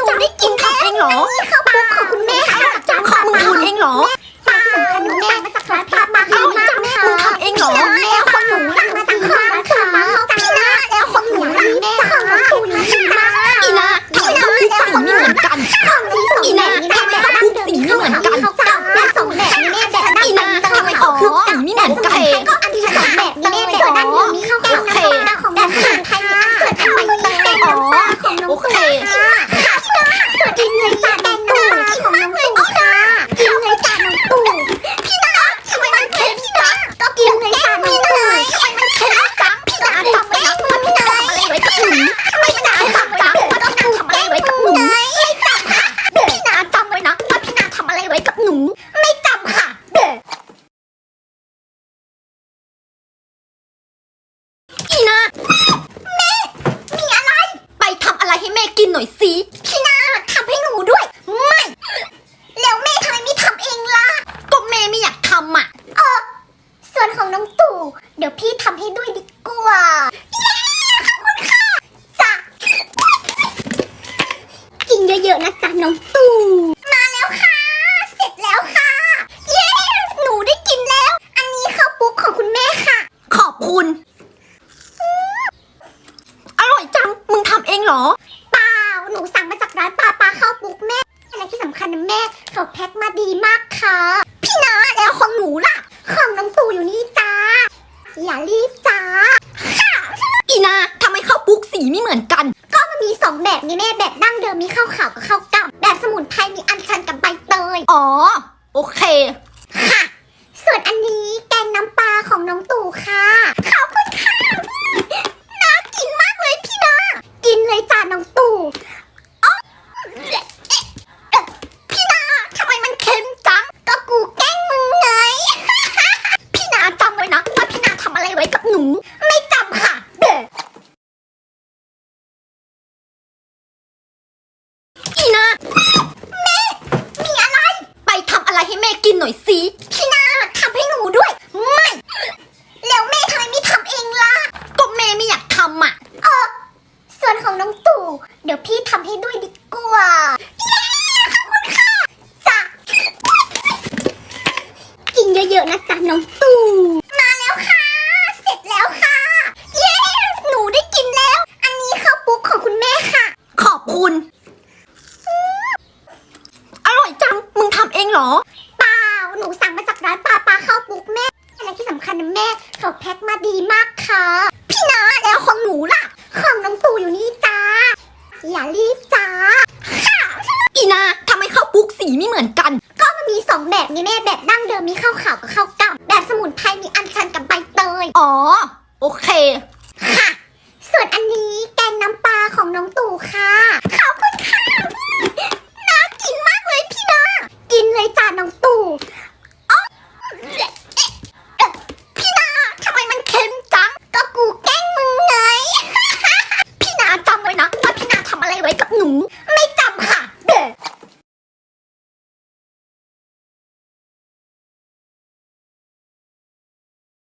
นูได้กินทำเองเหรอข้าวฟุกของคุณแม่ กับหนู ไม่จำค่ะเด้ออีนามีอะไร ไปทำอะไรให้แม่กินหน่อยสิพี่นาทำให้หนูด้วย ไม่ แล้วแม่ทำไมไม่ทำเองล่ะ ก็แม่ไม่อยากทำอะ เออ ส่วนของน้องตู่ เดี๋ยวพี่ทำให้ด้วยดีกว่าเย้ขอบคุณค่ะจ้ะกินเยอะๆนะจ๊ะน้องตู่ มาแล้วค่ะ เสร็จแล้วค่ะ เย้ หนูได้กินแล้ว อันนี้ข้าวปุ๊กของคุณแม่ค่ะ ขอบคุณ อร่อยจัง มึงทำเองเหรอ เปล่า หนูสั่งมาจากร้านปลาปลาข้าวปุ๊กแม่และที่สำคัญนะแม่ เขาแพ็คมาดีมากค่ะ พี่นาแล้วของหนูล่ะ ของน้องตู่อยู่นี่จ้า อย่ารีบจ้าอีนาทำไมข้าวปุ๊กสีไม่เหมือนกัน ก็มันมีสองแบบนี่แม่แบบดั้งเดิมมีข้าวขาวกับข้าวกล่ำแบบสมุนไพรมีอัญชันกับใบเตย อ๋อ โอเค ค่ะ ส่วนอันนี้แกงน้ำปลาของน้องตู่ค่ะขอบคุณค่ะน่ากินมากเลยพี่นากินเลยจ้าน้องตู่อ๊ะเอ๊ะเอ๊ะพี่นาทำไมมันเค็มจัง ก็กูแกล้งมึงไง พี่นาจำไว้นะว่าพี่นาทำอะไรไว้กับหนู ไม่จำค่ะ เด้อ อีนา มีอะไร ไปทำอะไรให้แม่กิ น่อยสิพี่นาทำให้หนูด้วย ไม่ แล้วแม่ทำไมไม่ทำเองล่ะ ก็แม่ไม่อยากทำอะ เออ ส่วนของน้องตู่ เดี๋ยวพี่ทำให้ด้วยดีกว่าเย้ขอบคุณค่ะจ้ะกินเยอะๆนะจ๊ะน้องตู่ มาแล้วค่ะ เสร็จแล้วค่ะ เย้ หนูได้กินแล้ว อันนี้ข้าวปุ๊กของคุณแม่ค่ะ ขอบคุณ อร่อยจัง มึงทำเองเหรอ เปล่า หนูสั่งมาจาก ร้านปลาปลาข้าวปุ๊กแม่ และที่สำคัญนะแม่เขาแพ็คมาดีมากค่ะ พี่นาแล้วของหนูล่ะ ของน้องตู่อยู่นี่จ้า อย่ารีบจ้าอีนาทำไมข้าวปุ๊กสีไม่เหมือนกัน ก็มันมีสองแบบนี่แม่แบบดั้งเดิมมีข้าวขาวกับข้าวกล่ำแบบสมุนไพรมีอัญชันกับใบเตย อ๋อ โอเค